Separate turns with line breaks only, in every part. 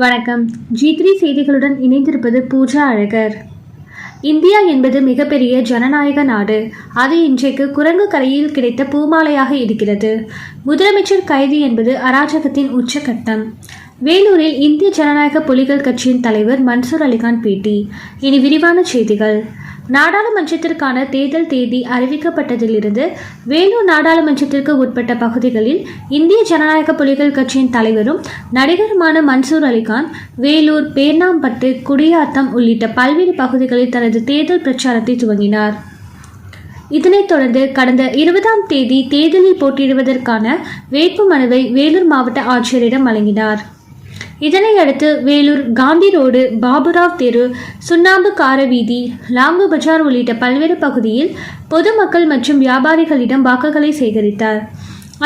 வணக்கம். G three செய்திகளுடன் இணைந்திருப்பது பூஜா அழகர். இந்தியா என்பது மிகப்பெரிய ஜனநாயக நாடு. அது இன்றைக்கு குரங்கு கரையில் கிடைத்த பூமாலையாக இருக்கிறது. முதலமைச்சர் கைது என்பது அராஜகத்தின் உச்சகட்டம். வேலூரில் இந்திய ஜனநாயக புலிகள் கட்சியின் தலைவர் மன்சூர் அலிகான் பேட்டி. இனி விரிவான செய்திகள். நாடாளுமன்றத்திற்கான தேர்தல் தேதி அறிவிக்கப்பட்டதிலிருந்து வேலூர் நாடாளுமன்றத்திற்கு உட்பட்ட பகுதிகளில் இந்திய ஜனநாயக புலிகள் கட்சியின் தலைவரும் நடிகருமான மன்சூர் அலிகான் வேலூர் பேர்ணாம்பட்டு குடியாத்தம் உள்ளிட்ட பல்வேறு பகுதிகளில் தனது தேர்தல் பிரச்சாரத்தை துவங்கினார். இதனைத் தொடர்ந்து கடந்த இருபதாம் தேதி தேர்தலில் போட்டியிடுவதற்கான வேட்பு மனுவை வேலூர் மாவட்ட ஆட்சியரிடம் வழங்கினார். இதனையடுத்து வேலூர் காந்தி ரோடு பாபுராவ் தெரு சுண்ணாம்பு கார வீதி லாங்கு பஜார் உள்ளிட்ட பல்வேறு பகுதியில் பொதுமக்கள் மற்றும் வியாபாரிகளிடம் வாக்குகளை சேகரித்தார்.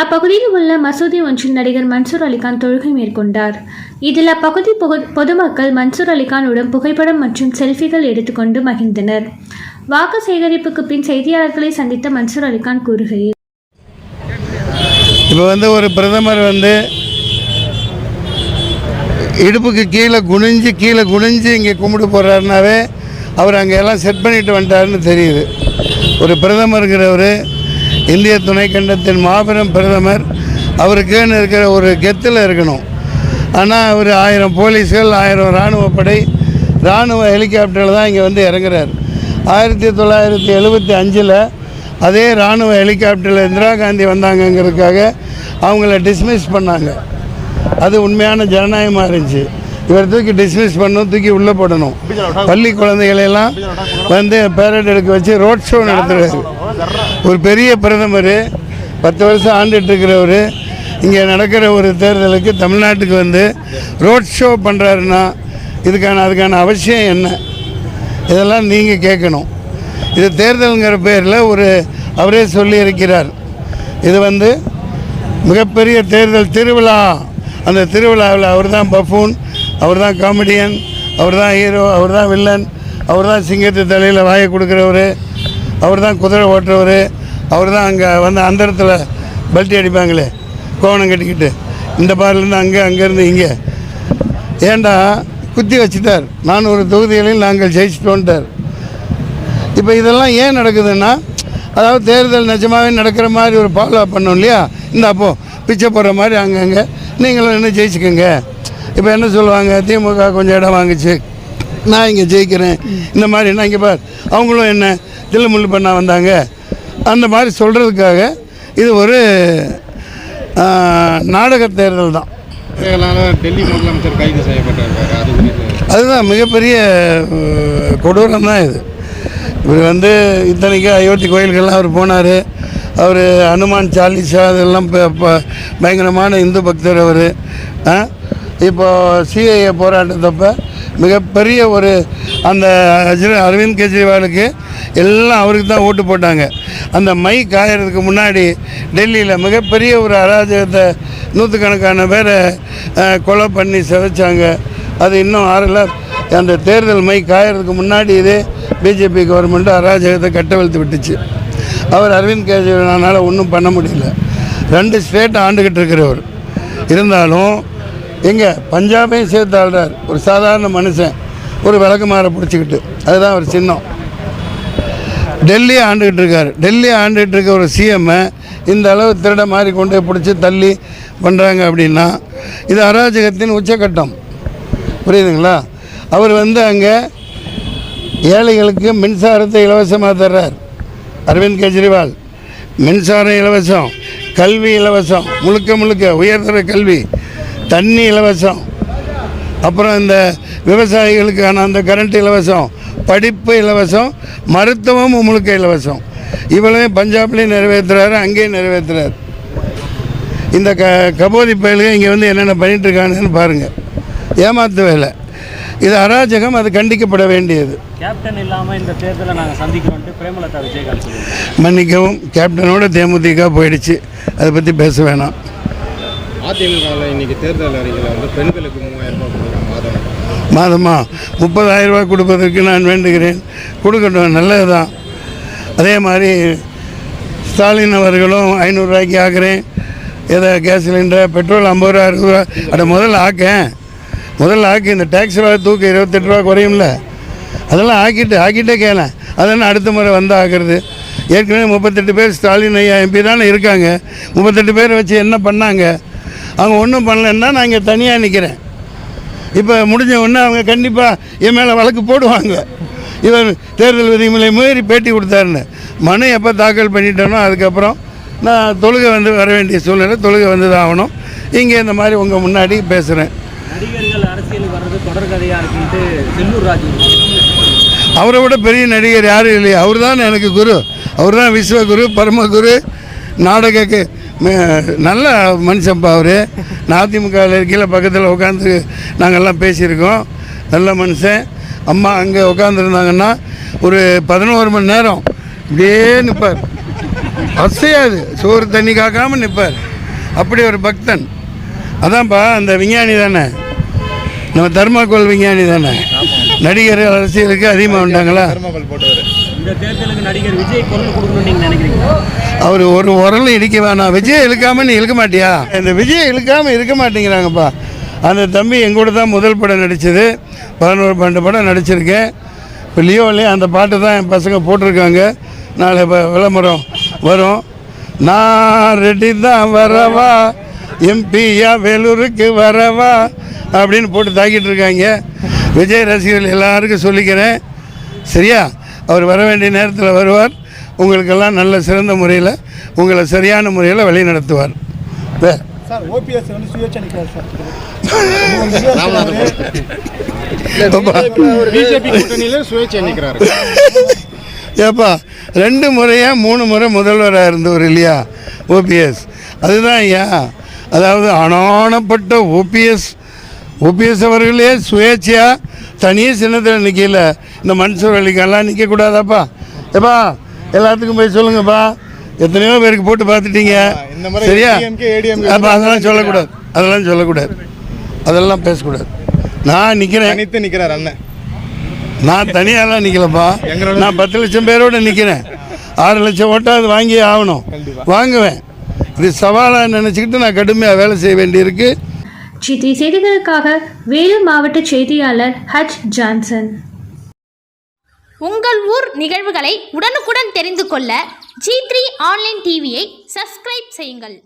அப்பகுதியில் உள்ள மசூதி ஒன்றில் நடிகர் மன்சூர் அலிகான் தொழுகை மேற்கொண்டார். இதில் அப்பகுதி பொதுமக்கள் மன்சூர் அலிகானுடன் புகைப்படம் மற்றும் செல்ஃபிகள் எடுத்துக்கொண்டு மகிழ்ந்தனர். வாக்கு சேகரிப்புக்கு பின் செய்தியாளர்களை சந்தித்த மன்சூர் அலிகான் கூறுகையில்
இப்போ வந்து ஒரு பிரதமர் வந்து இடுப்புக்கு கீழே குனிஞ்சு கீழே குனிஞ்சு இங்கே கும்பிட்டு போகிறாருனாவே அவர் அங்கே எல்லாம் செட் பண்ணிட்டு வந்துட்டாருன்னு தெரியுது. ஒரு பிரதமருங்கிறவர் இந்திய துணைக்கண்டத்தின் மாபெரும் பிரதமர் அவருக்குன்னு இருக்கிற ஒரு கெத்தில் இருக்கணும். ஆனால் அவர் ஆயிரம் போலீஸ்கள் ஆயிரம் இராணுவ படை இராணுவ ஹெலிகாப்டரில் தான் இங்கே வந்து இறங்குறார். ஆயிரத்தி தொள்ளாயிரத்தி எழுபத்தி அஞ்சில் அதே இராணுவ ஹெலிகாப்டரில் இந்திரா காந்தி வந்தாங்கங்கிறதுக்காக அவங்கள டிஸ்மிஸ் பண்ணாங்க. அது உண்மையான ஜனநாயகமாக இருந்துச்சு. இவர் தூக்கி டிஸ்மிஸ் பண்ணணும் தூக்கி உள்ளே போடணும். பள்ளி குழந்தைகளெல்லாம் வந்து பேரட் எடுக்க வச்சு ரோட் ஷோ நடத்துகிறாரு ஒரு பெரிய பிரதமர் பத்து வருஷம் ஆண்டுட்டு இருக்கிறவர் இங்கே நடக்கிற ஒரு தேர்தலுக்கு தமிழ்நாட்டுக்கு வந்து ரோட் ஷோ பண்ணுறாருன்னா இதுக்கான அதுக்கான அவசியம் என்ன? இதெல்லாம் நீங்கள் கேட்கணும். இது தேர்தலுங்கிற பேரில் ஒரு அவரே சொல்லியிருக்கிறார். இது வந்து மிகப்பெரிய தேர்தல் திருவிழா. அந்த திருவிழாவில் அவர் தான் பஃபூன் அவர் தான் காமெடியன் அவர் தான் ஹீரோ அவர் தான் வில்லன் அவர் தான் சிங்கத்து தலையில் வாயை கொடுக்குறவர் அவர் தான் குதிரை ஓட்டுறவர் அவர் தான் அங்கே வந்து அந்த இடத்துல பல்ட்டி அடிப்பாங்களே கோவணம் கட்டிக்கிட்டு. இந்த பாரிலேருந்து அங்கே அங்கேருந்து இங்கே. ஏண்டா குத்தி வச்சுட்டார். நானூறு தொகுதிகளையும் நாங்கள் ஜெயிச்சிட்டோன்ட்டார். இப்போ இதெல்லாம் ஏன் நடக்குதுன்னா அதாவது தேர்தல் நிஜமாகவே நடக்கிற மாதிரி ஒரு ஃபாலோ பண்ணோம் இல்லையா? இந்த அப்போ பிச்சை போடுற மாதிரி அங்கங்கே நீங்களும் என்ன ஜெயிச்சுக்கோங்க. இப்போ என்ன சொல்லுவாங்க? திமுக கொஞ்சம் இடம் வாங்குச்சு. நான் இங்கே ஜெயிக்கிறேன். இந்த மாதிரி என்ன இங்கே பார் அவங்களும் என்ன தில்லுமுள்ளு பண்ண வந்தாங்க. அந்த மாதிரி சொல்கிறதுக்காக இது ஒரு நாடக தேர்தல் தான்.
டெல்லி முதலமைச்சர் கைது செய்யப்பட்டிருக்காரு
அதுதான் மிகப்பெரிய கொடூரம் தான் இது. இவர் வந்து இத்தனைக்கு அயோத்தி கோயில்கள்லாம் அவர் போனார். அவர் அனுமான் சாலிசா அதெல்லாம் இப்போ பயங்கரமான இந்து பக்தர் அவர். இப்போ சிஐஏ போராட்டத்தப்ப மிகப்பெரிய ஒரு அந்த அரவிந்த் கெஜ்ரிவாலுக்கு எல்லாம் அவருக்கு தான் ஓட்டு போட்டாங்க. அந்த மை காயறதுக்கு முன்னாடி டெல்லியில் மிகப்பெரிய ஒரு அராஜகத்தை நூற்றுக்கணக்கான பேரை கொலை பண்ணி சிதைச்சாங்க. அது இன்னும் ஆறல. அந்த தேர்தல் மை காயறதுக்கு முன்னாடி இதே பிஜேபி கவர்மெண்ட்டு அராஜகத்தை கட்டவிழ்த்து விட்டுச்சு. அவர் அரவிந்த் கெஜ்ரிவாலால் ஒன்றும் பண்ண முடியல. ரெண்டு ஸ்டேட் ஆண்டுகிட்டு இருக்கிறவர். இருந்தாலும் எங்கே பஞ்சாபையும் சேர்த்து ஆள்றார். ஒரு சாதாரண மனுஷன் ஒரு விளக்கு மாற பிடிச்சிக்கிட்டு. அதுதான் ஒரு சின்னம். டெல்லியை ஆண்டுகிட்டு இருக்கார். டெல்லியை ஆண்டுகிட்டு இருக்க ஒரு சிஎம்மை இந்த அளவு திருட மாறி கொண்டு பிடிச்சி தள்ளி பண்ணுறாங்க அப்படின்னா இது அராஜகத்தின் உச்சக்கட்டம் புரியுதுங்களா? அவர் வந்து அங்கே ஏழைகளுக்கு மின்சாரத்தை இலவசமாக தர்றார். அரவிந்த் கெஜ்ரிவால் மின்சாரம் இலவசம் கல்வி இலவசம் முழுக்க முழுக்க உயர்தர கல்வி தண்ணி இலவசம் அப்புறம் இந்த விவசாயிகளுக்கான அந்த கரண்ட் இலவசம் படிப்பு இலவசம் மருத்துவம் முழுக்க இலவசம். இவ்வளவு பஞ்சாப்லேயும் நிறைவேற்றுறாரு அங்கேயும் நிறைவேற்றுறாரு இந்த க கபோதி பயலுக இங்கே வந்து என்னென்ன பண்ணிட்டு இருக்காங்கன்னு பாருங்கள் ஏமாத்து வேலை. இது அராஜகம் அது கண்டிக்கப்பட வேண்டியது.
கேப்டன் இல்லாமல் இந்த தேர்தலை நாங்கள் சந்திக்கிறோன்ட்டு பிரேமலதா விஜயகாந்த்
மன்னிக்கவும் கேப்டனோட தேமுதிக போயிடுச்சு. அதை பற்றி பேச வேணாம்.
அதிமுகவில் இன்னைக்கு தேர்தல் அறிக்கையில் வந்து பெண்களுக்கு மூவாயிரம் ரூபாய் கொடுக்குறாங்க மாதம்.
மாதமா? முப்பதாயிரம் ரூபாய் கொடுப்பதற்கு நான் வேண்டுகிறேன். கொடுக்கட்டும் நல்லது தான் அதே மாதிரி ஸ்டாலின் அவர்களும் ஐநூறுரூவாய்க்கு ஆக்குறேன். ஏதோ கேஸ் சிலிண்டர் பெட்ரோல் ஐம்பது ரூபா அறுபது ரூபா. அட முதல்ல ஆக்கேன். முதல்ல ஆக்கி இந்த டேக்ஸ் ரூபா தூக்கு இருபத்தெட்டு ரூபா குறையும்ல? அதெல்லாம் ஆக்கிட்டு ஆக்கிட்டே கேளேன். அதெல்லாம் அடுத்த முறை வந்து ஆகிறது ஏற்கனவே முப்பத்தெட்டு பேர் ஸ்டாலின் ஐயா எம்பி தானே இருக்காங்க. முப்பத்தெட்டு பேர் வச்சு என்ன பண்ணாங்க? அவங்க ஒன்றும் பண்ணலன்னா நான் இங்கே தனியாக நிற்கிறேன் இப்போ முடிஞ்ச உடனே அவங்க கண்டிப்பாக என் மேலே வழக்கு போடுவாங்க. இவர் தேர்தல் விதிமுறை மீறி பேட்டி கொடுத்தாருன்னு. மனு எப்போ தாக்கல் பண்ணிட்டேனோ அதுக்கப்புறம் நான் தொழுகை வந்து வர வேண்டிய சூழ்நிலை தொழுகை வந்து தான் ஆகணும். இங்கே இந்த மாதிரி உங்கள் முன்னாடி பேசுகிறேன்
நடிகர்கள் அரசியலுக்கு வர்றது தொடர்கதையாக இருக்குன்ட்டு செல்லூர் ராஜு
அவரை விட பெரிய நடிகர் யாரும் இல்லையா? அவர் தான் எனக்கு குரு. அவர் தான் விஸ்வகுரு பரமகுரு நாடகக்கு நல்ல மனுஷன்ப்பா அவர். அதிமுகவில் கீழே பக்கத்தில் உட்காந்து நாங்கள்லாம் பேசியிருக்கோம். நல்ல மனுஷன். அம்மா அங்கே உட்காந்துருந்தாங்கன்னா ஒரு பதினோரு மணி நேரம் இப்படியே நிற்பார் அசையாது. சோறு தண்ணி காக்காமல் நிற்பார் அப்படி ஒரு பக்தன். அதான்ப்பா அந்த விஞ்ஞானி தானே? நம்ம தர்மாக்கோல் விஞ்ஞானி தானே? நடிகர் அரசியலுக்கு அதிகமாக வந்தாங்களா
தர்மபல் போட்டவர்
இந்த தேர்தலுக்கு நடிகர் விஜய் குரல் கொடுக்கணும்னு நீங்கள் நினைக்கிறீங்க
அவர் ஒரு உரலும் இடிக்க வேணாம். விஜய் இழுக்காம நீ இழுக்க மாட்டியா? இந்த விஜய் இழுக்காம இருக்க மாட்டேங்கிறாங்கப்பா. அந்த தம்பி என் கூட தான் முதல் படம் நடித்தது பதினோரு பன்னெண்டு படம் நடிச்சிருக்கேன். இப்போ லியோவிலே அந்த பாட்டு தான் என் பசங்க போட்டிருக்காங்க. நாளை இப்போ விளம்பரம் வரும். நான் ரெடி தான் வரவா? எம்பியா வேலூருக்கு வரவா அப்படின்னு போட்டு தாக்கிட்டு இருக்காங்க. விஜய் ரசிகர்கள் எல்லாருக்கும் சொல்லிக்கிறேன். சரியா? அவர் வர வேண்டிய நேரத்தில் வருவார். உங்களுக்கெல்லாம் நல்ல சிறந்த முறையில் உங்களை சரியான முறையில் வழி நடத்துவார். ஏப்பா ரெண்டு முறையாக மூணு முறை முதல்வராக இருந்தவர் இல்லையா? ஓபிஎஸ் அதுதான் ஐயா. அதாவது அனானப்பட்ட ஓபிஎஸ் ஓபிஎஸ் அவர்களே சுயேட்சையாக தனியே சின்னத்தில் நிற்கல இந்த மன்சூர் அலிக்கெல்லாம் நிற்கக்கூடாதாப்பா ஏப்பா எல்லாத்துக்கும் போய் சொல்லுங்கப்பா. எத்தனையோ பேருக்கு போட்டு பார்த்துட்டீங்க. சரியா? அப்போ அதெல்லாம் சொல்லக்கூடாது. அதெல்லாம் சொல்லக்கூடாது. அதெல்லாம் பேசக்கூடாது. நான் நிற்கிறேன்
தனித்து நிற்கிறார் அண்ணன்.
நான் தனியாலாம் நிற்கலப்பா நான் பத்து லட்சம் பேரோட நிற்கிறேன் ஆறு லட்சம் ஓட்டாவது வாங்கியே ஆகணும். வாங்குவேன். இது சவாலாக நினச்சிக்கிட்டு நான் கடுமையாக வேலை செய்ய வேண்டியிருக்கு.
ஜிடி செய்திகளுக்காக வேலூர் மாவட்ட செய்தியாளர் ஹச் ஜான்சன்.
உங்கள் ஊர் நிகழ்வுகளை உடனுக்குடன் தெரிந்து கொள்ள ஜி த்ரீ ஆன்லைன் டிவியை சப்ஸ்கிரைப் செய்யுங்கள்.